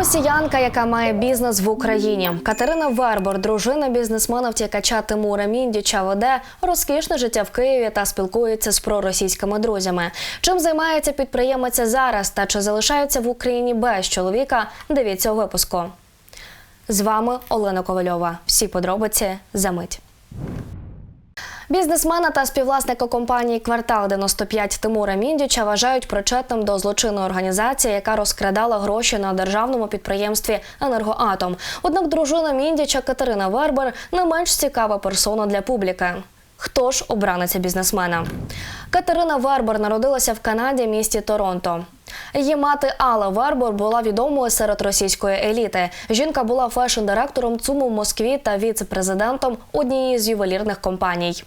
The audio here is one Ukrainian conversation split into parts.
Росіянка, яка має бізнес в Україні. Катерина Вербор, дружина бізнесмена втікача Тимура Міндіча, веде розкішне життя в Києві та спілкується з проросійськими друзями. Чим займається підприємиця зараз та чи залишається в Україні без чоловіка? Дивіться у випуску. З вами Олена Ковальова. Всі подробиці за мить. Бізнесмена та співвласника компанії Квартал 95 Тимура Міндіча вважають причетним до злочинної організації, яка розкрадала гроші на державному підприємстві Енергоатом. Однак дружина Міндіча Катерина Вербер не менш цікава персона для публіки. Хто ж обраниця бізнесмена? Катерина Вербер народилася в Канаді, місті Торонто. Її мати Алла Вербор була відомою серед російської еліти. Жінка була фешн-директором ЦУМу в Москві та віце-президентом однієї з ювелірних компаній.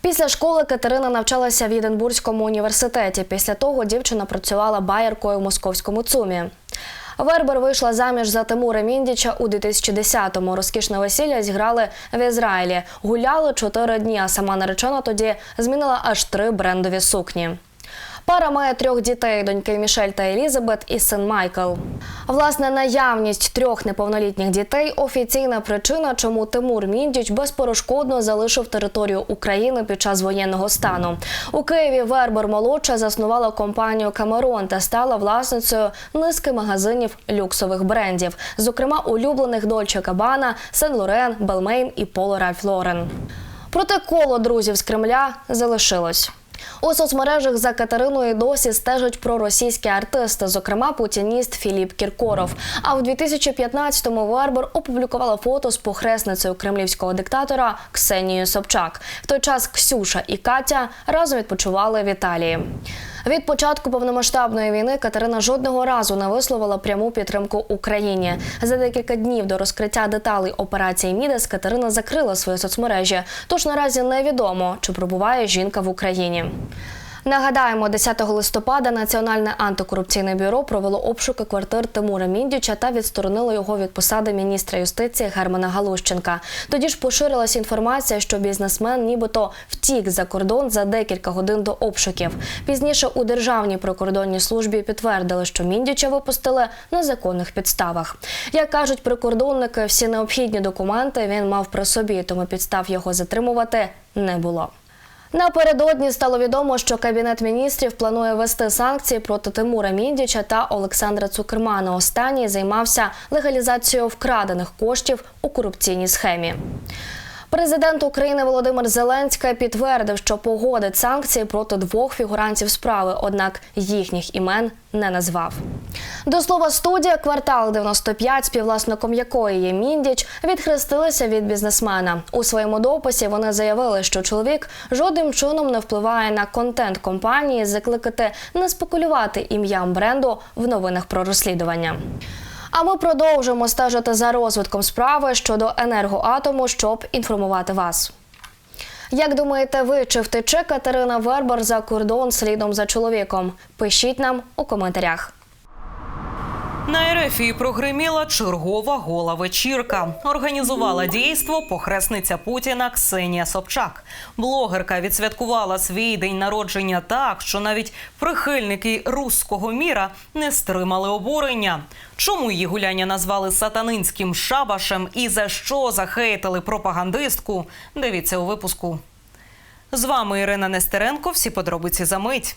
Після школи Катерина навчалася в Єдинбурзькому університеті. Після того дівчина працювала байеркою в московському ЦУМі. Вербер вийшла заміж за Тимура Міндіча у 2010-му. Розкішне весілля зіграли в Ізраїлі. Гуляли чотири дні, а сама наречена тоді змінила аж три брендові сукні. Пара має трьох дітей: доньки Мішель та Елізабет і син Майкл. Власне, наявність трьох неповнолітніх дітей офіційна причина, чому Тимур Міндіч безперешкодно залишив територію України під час воєнного стану. У Києві Вербер молодша заснувала компанію Камерон та стала власницею низки магазинів люксових брендів, зокрема улюблених Дольче Кабана, Сен Лорен, Белмейн і Поло Ральф Лорен. Проте коло друзів з Кремля залишилось. У соцмережах за Катериною досі стежать проросійські артисти, зокрема путініст Філіп Кіркоров. А в 2015-му Вербер опублікувала фото з похресницею кремлівського диктатора Ксенією Собчак. В той час Ксюша і Катя разом відпочивали в Італії. Від початку повномасштабної війни Катерина жодного разу не висловила пряму підтримку Україні. За декілька днів до розкриття деталей операції Мідес Катерина закрила свої соцмережі. Тож наразі невідомо, чи пробуває жінка в Україні. Нагадаємо, 10 листопада Національне антикорупційне бюро провело обшуки квартир Тимура Міндіча та відсторонило його від посади міністра юстиції Германа Галущенка. Тоді ж поширилася інформація, що бізнесмен нібито втік за кордон за декілька годин до обшуків. Пізніше у державній прикордонній службі підтвердили, що Міндіча випустили на законних підставах. Як кажуть прикордонники, всі необхідні документи він мав при собі, тому підстав його затримувати не було. Напередодні стало відомо, що кабінет міністрів планує ввести санкції проти Тимура Міндіча та Олександра Цукермана. Останній займався легалізацією вкрадених коштів у корупційній схемі. Президент України Володимир Зеленський підтвердив, що погодить санкції проти двох фігурантів справи, однак їхніх імен не назвав. До слова, студія квартал 95, співвласником якої є Міндіч, відхрестилися від бізнесмена. У своєму дописі вони заявили, що чоловік жодним чином не впливає на контент компанії, закликати не спекулювати ім'ям бренду в новинах про розслідування. А ми продовжимо стежити за розвитком справи щодо енергоатому, щоб інформувати вас. Як думаєте, ви чи втече Катерина Вербер за кордон слідом за чоловіком? Пишіть нам у коментарях. На Ерефії прогриміла чергова гола вечірка. Організувала дійство похресниця Путіна Ксенія Собчак. Блогерка відсвяткувала свій день народження так, що навіть прихильники руського міра не стримали обурення. Чому її гуляння назвали сатанинським шабашем і за що захейтили пропагандистку? Дивіться у випуску. З вами Ірина Нестеренко. Всі подробиці за мить.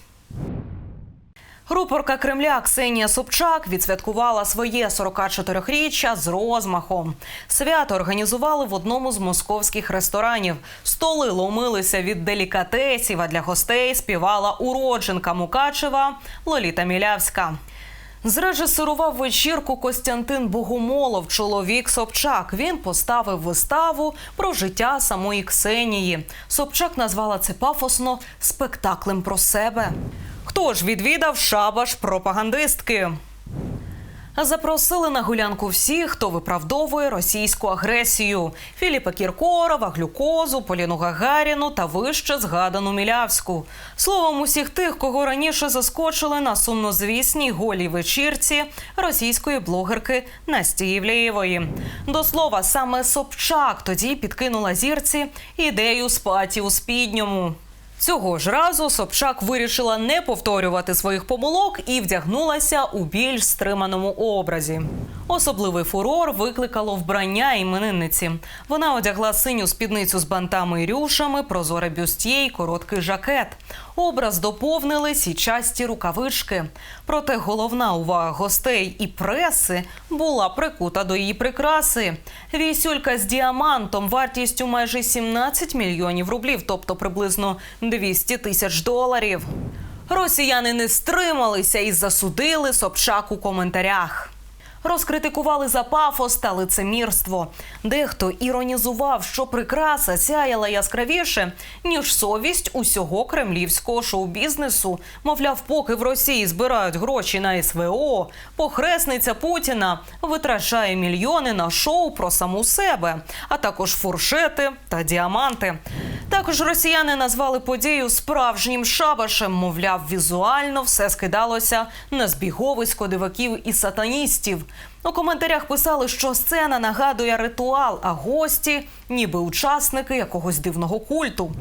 Рупорка Кремля Ксенія Собчак відсвяткувала своє 44-річчя з розмахом. Свято організували в одному з московських ресторанів. Столи ломилися від делікатесів, а для гостей співала уродженка Мукачева Лоліта Мілявська. Зрежисерував вечірку Костянтин Богомолов, чоловік Собчак. Він поставив виставу про життя самої Ксенії. Собчак назвала це пафосно спектаклем про себе. Хто ж відвідав шабаш пропагандистки? Запросили на гулянку всіх, хто виправдовує російську агресію: Філіпа Кіркорова, глюкозу, Поліну Гагаріну та вище згадану Мілявську. Словом, усіх тих, кого раніше заскочили на сумнозвісній голій вечірці російської блогерки Насті Євлеєвої. До слова, саме Собчак тоді підкинула зірці ідею спаті у спідньому. Цього ж разу Собчак вирішила не повторювати своїх помилок і вдягнулася у більш стриманому образі. Особливий фурор викликало вбрання іменинниці. Вона одягла синю спідницю з бантами і рюшами, прозоре бюстє й короткий жакет. Образ доповнили січасті рукавички. Проте головна увага гостей і преси була прикута до її прикраси. Вісюлька з діамантом вартістю майже 17 мільйонів рублів, тобто приблизно 200 тисяч доларів. Росіяни не стрималися і засудили Собчак у коментарях. Розкритикували за пафос та лицемірство. Дехто іронізував, що прикраса сяяла яскравіше, ніж совість усього кремлівського шоу-бізнесу. Мовляв, поки в Росії збирають гроші на СВО, похресниця Путіна витрачає мільйони на шоу про саму себе, а також фуршети та діаманти. Також росіяни назвали подію справжнім шабашем. Мовляв, візуально все скидалося на збіговисько диваків і сатаністів. У коментарях писали, що сцена нагадує ритуал, а гості ніби учасники якогось дивного культу.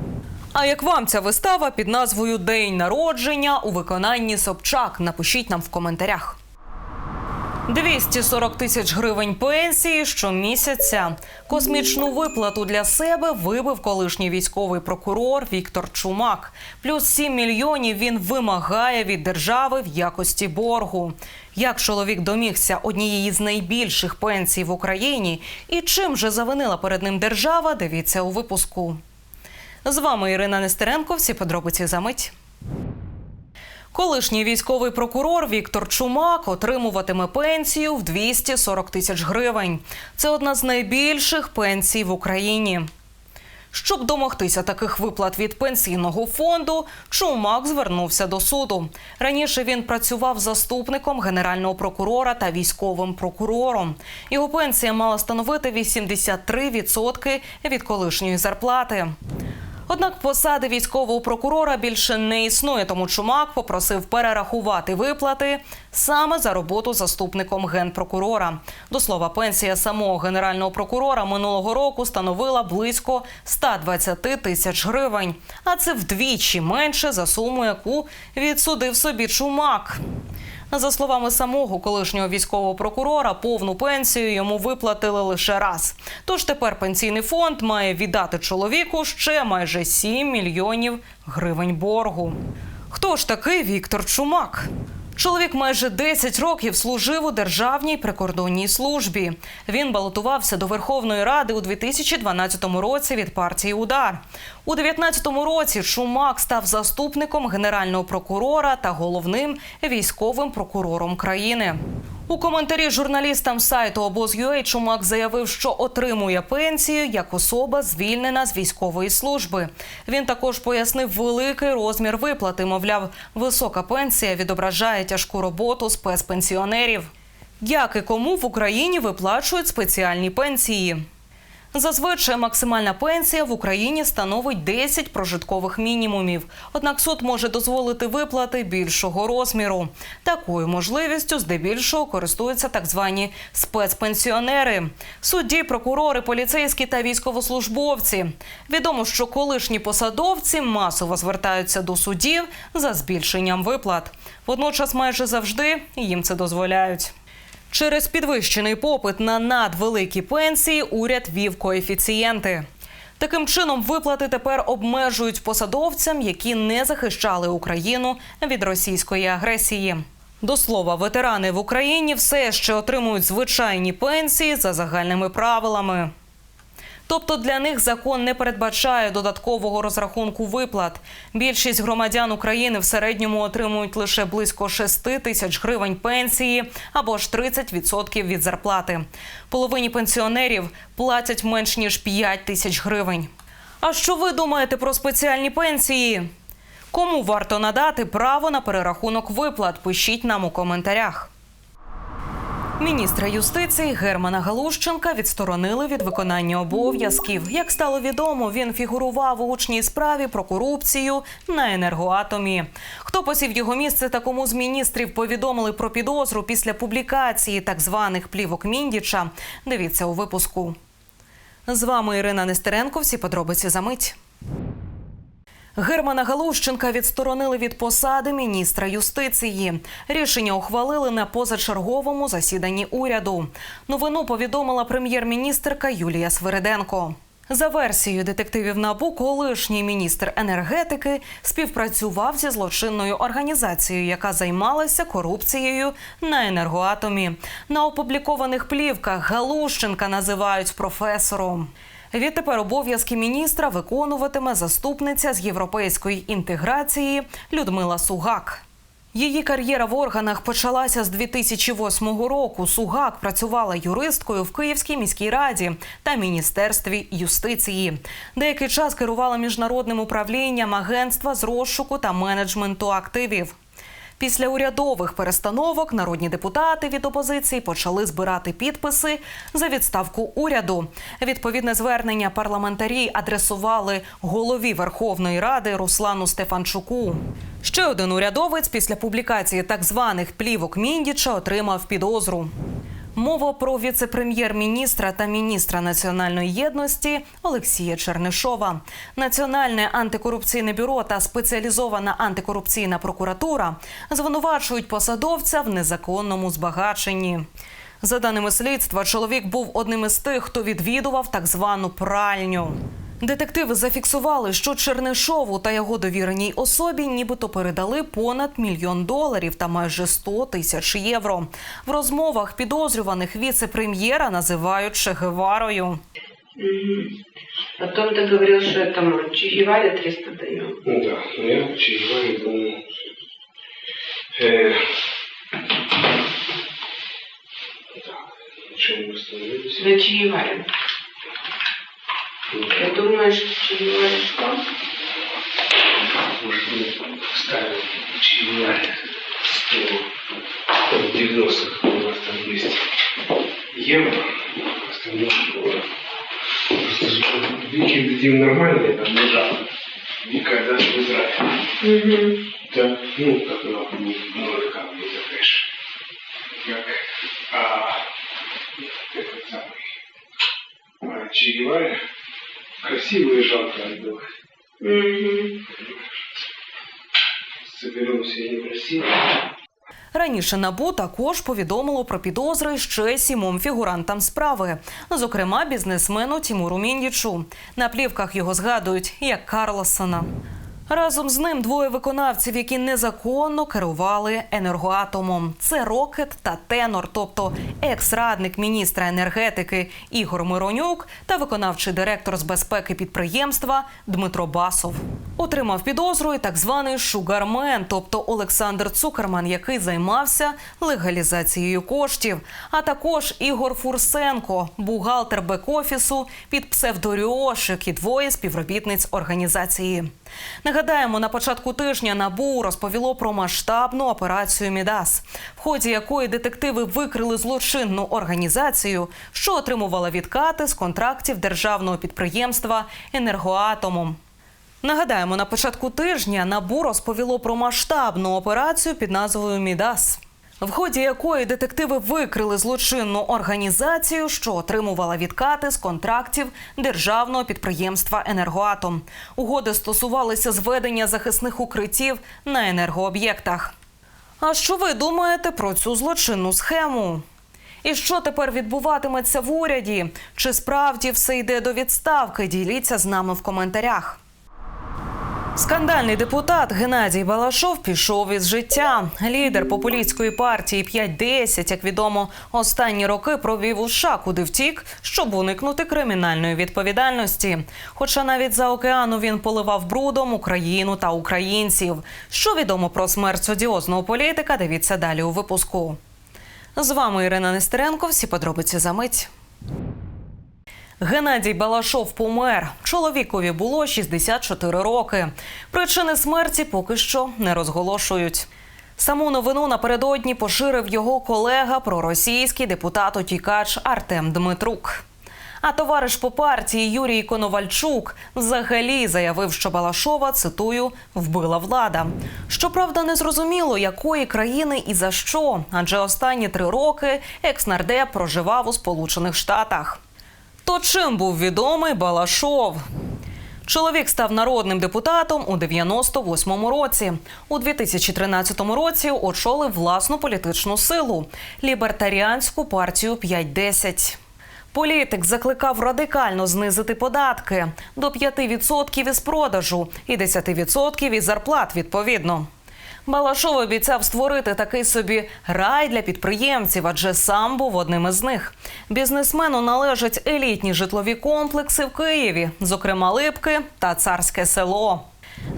А як вам ця вистава під назвою День народження у виконанні Собчак? Напишіть нам в коментарях. 240 тисяч гривень пенсії щомісяця. Космічну виплату для себе вибив колишній військовий прокурор Віктор Чумак. Плюс 7 мільйонів він вимагає від держави в якості боргу. Як чоловік домігся однієї з найбільших пенсій в Україні і чим же завинила перед ним держава? Дивіться у випуску. З вами Ірина Нестеренко. Всі подробиці за мить. Колишній військовий прокурор Віктор Чумак отримуватиме пенсію в 240 тисяч гривень. Це одна з найбільших пенсій в Україні. Щоб домогтися таких виплат від пенсійного фонду, Чумак звернувся до суду. Раніше він працював заступником генерального прокурора та військовим прокурором. Його пенсія мала становити 83% від колишньої зарплати. Однак посади військового прокурора більше не існує, тому Чумак попросив перерахувати виплати саме за роботу заступником генпрокурора. До слова, пенсія самого генерального прокурора минулого року становила близько 120 тисяч гривень, а це вдвічі менше за суму, яку відсудив собі Чумак. За словами самого колишнього військового прокурора, повну пенсію йому виплатили лише раз. Тож тепер пенсійний фонд має віддати чоловіку ще майже 7 мільйонів гривень боргу. Хто ж такий Віктор Чумак? Чоловік майже 10 років служив у державній прикордонній службі. Він балотувався до Верховної Ради у 2012 році від партії Удар. У 2019 році Шумак став заступником генерального прокурора та головним військовим прокурором країни. У коментарі журналістам сайту обоз.ua Чумак заявив, що отримує пенсію як особа, звільнена з військової служби. Він також пояснив великий розмір виплати. Мовляв, висока пенсія відображає тяжку роботу спецпенсіонерів. Як і кому в Україні виплачують спеціальні пенсії? Зазвичай максимальна пенсія в Україні становить 10 прожиткових мінімумів. Однак суд може дозволити виплати більшого розміру. Такою можливістю здебільшого користуються так звані спецпенсіонери, судді, прокурори, поліцейські та військовослужбовці. Відомо, що колишні посадовці масово звертаються до судів за збільшенням виплат. Водночас, майже завжди їм це дозволяють. Через підвищений попит на надвеликі пенсії уряд вів коефіцієнти. Таким чином, виплати тепер обмежують посадовцям, які не захищали Україну від російської агресії. До слова, ветерани в Україні все ще отримують звичайні пенсії за загальними правилами. Тобто для них закон не передбачає додаткового розрахунку виплат. Більшість громадян України в середньому отримують лише близько 6 тисяч гривень пенсії або ж 30% від зарплати. Половині пенсіонерів платять менш ніж 5 тисяч гривень. А що ви думаєте про спеціальні пенсії? Кому варто надати право на перерахунок виплат? Пишіть нам у коментарях. Міністра юстиції Германа Галущенка відсторонили від виконання обов'язків. Як стало відомо, він фігурував у гучній справі про корупцію на енергоатомі. Хто посів його місце та кому з міністрів повідомили про підозру після публікації так званих плівок Міндіча? Дивіться у випуску. З вами Ірина Нестеренко. Всі подробиці за мить. Германа Галущенка відсторонили від посади міністра юстиції. Рішення ухвалили на позачерговому засіданні уряду. Новину повідомила прем'єр-міністерка Юлія Свириденко. За версією детективів НАБУ, колишній міністр енергетики співпрацював зі злочинною організацією, яка займалася корупцією на енергоатомі. На опублікованих плівках Галущенка називають професором. Відтепер обов'язки міністра виконуватиме заступниця з європейської інтеграції Людмила Сугак. Її кар'єра в органах почалася з 2008 року. Сугак працювала юристкою в Київській міській раді та міністерстві юстиції. Деякий час керувала міжнародним управлінням агентства з розшуку та менеджменту активів. Після урядових перестановок народні депутати від опозиції почали збирати підписи за відставку уряду. Відповідне звернення парламентарі адресували голові Верховної Ради Руслану Стефанчуку. Ще один урядовець після публікації так званих плівок Міндіча отримав підозру. Мова про віце-прем'єр-міністра та міністра національної єдності Олексія Чернишова. Національне антикорупційне бюро та спеціалізована антикорупційна прокуратура звинувачують посадовця в незаконному збагаченні. За даними слідства, чоловік був одним із тих, хто відвідував так звану пральню. Детективи зафіксували, що Чернишову та його довіреній особі нібито передали понад мільйон доларів та майже 100 тисяч євро. В розмовах підозрюваних віце-прем'єра називають Чегеварою. Мгм. Потом ты говорил, что этому Чигеваре 300 даем. Ну да, но я чаевые думаю. Э, так, на чем мы остановились? Чигеваре. Ну, Я думаю, что? Может, мы ставим чаевые 100, в 90-х у нас там есть евро, остальное доллар. Просто же Вики дадим нормальные, там лежат. Вика даст в Израиль. Угу. Да, ну, как она много камней за кэш. Как, а, этот самый, а, Че красиво и жалко отдавать. Соберемся и некрасиво. Раніше НАБУ також повідомило про підозри ще сімом фігурантам справи, зокрема бізнесмену Тімуру Міндічу. На плівках його згадують як Карлосона. Разом з ним двоє виконавців, які незаконно керували енергоатомом. Це Рокет та Тенор, тобто екс-радник міністра енергетики Ігор Миронюк та виконавчий директор з безпеки підприємства Дмитро Басов. Отримав підозру і так званий шугармен, тобто Олександр Цукерман, який займався легалізацією коштів, а також Ігор Фурсенко, бухгалтер бек-офісу під псевдоріошик і двоє співробітниць організації. Нагадаємо, на початку тижня НАБУ розповіло про масштабну операцію Мідас, в ході якої детективи викрили злочинну організацію, що отримувала відкати з контрактів державного підприємства енергоатомом. Нагадаємо, на початку тижня НАБУ розповіло про масштабну операцію під назвою Мідас. В ході якої детективи викрили злочинну організацію, що отримувала відкати з контрактів державного підприємства Енергоатом. Угоди стосувалися зведення захисних укриттів на енергооб'єктах. А що ви думаєте про цю злочинну схему? І що тепер відбуватиметься в уряді? Чи справді все йде до відставки? Діліться з нами в коментарях. Скандальний депутат Геннадій Балашов пішов із життя. Лідер популістської партії 5-10, як відомо, останні роки провів у США, куди втік, щоб уникнути кримінальної відповідальності. Хоча навіть за океану він поливав брудом Україну та українців. Що відомо про смерть одіозного політика? Дивіться далі у випуску. З вами Ірина Нестеренко. Всі подробиці за мить. Геннадій Балашов помер. Чоловікові було 64 роки. Причини смерті поки що не розголошують. Саму новину напередодні поширив його колега проросійський депутат утікач Артем Дмитрук. А товариш по партії Юрій Коновальчук взагалі заявив, що Балашова цитую вбила влада. Щоправда, не зрозуміло, якої країни і за що, адже останні три роки екс-нардеп проживав у Сполучених Штатах. То чим був відомий Балашов? Чоловік став народним депутатом у 98-му році. У 2013 році очолив власну політичну силу лібертаріанську партію 5-10. Політик закликав радикально знизити податки до 5% із продажу і 10% із зарплат відповідно. Балашов обіцяв створити такий собі рай для підприємців, адже сам був одним із них. Бізнесмену належать елітні житлові комплекси в Києві, зокрема Липки та Царське село.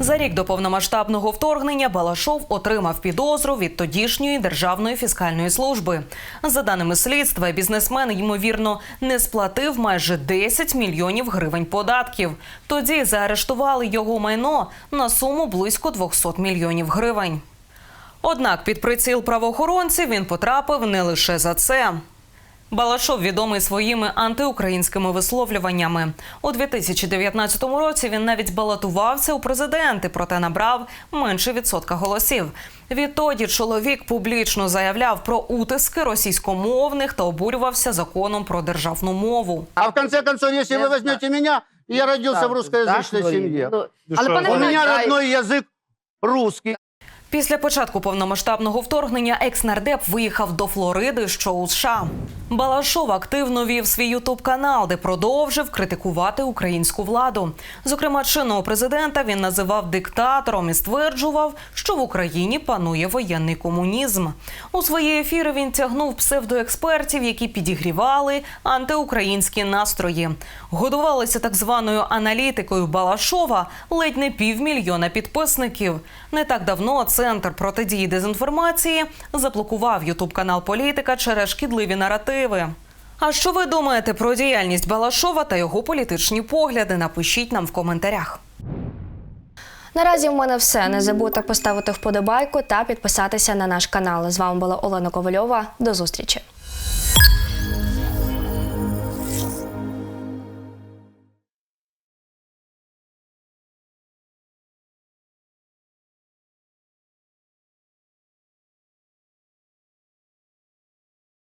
За рік до повномасштабного вторгнення Балашов отримав підозру від тодішньої державної фіскальної служби. За даними слідства, бізнесмен ймовірно не сплатив майже 10 мільйонів гривень податків. Тоді заарештували його майно на суму близько 200 мільйонів гривень. Однак під приціл правоохоронців він потрапив не лише за це. Балашов відомий своїми антиукраїнськими висловлюваннями. У 2019 році він навіть балотувався у президенти, проте набрав менше відсотка голосів. Відтоді чоловік публічно заявляв про утиски російськомовних та обурювався законом про державну мову. А в конце концов, если вы возьмете меня, я родился в русскоязычной семье. Але пане У меня Геннадій, родной язык русский. Після початку повномасштабного вторгнення екс-нардеп виїхав до Флориди, що у США. Балашов активно вів свій ютуб канал, де продовжив критикувати українську владу. Зокрема, чинного президента він називав диктатором і стверджував, що в Україні панує воєнний комунізм. У свої ефіри він тягнув псевдоекспертів, які підігрівали антиукраїнські настрої. Годувалися так званою аналітикою Балашова ледь не півмільйона підписників. Не так давно центр протидії дезінформації заблокував ютуб канал політика через шкідливі наративи. А що ви думаєте про діяльність Балашова та його політичні погляди? Напишіть нам в коментарях. Наразі в мене все. Не забудьте поставити вподобайку та підписатися на наш канал. З вами була Олена Ковальова. До зустрічі.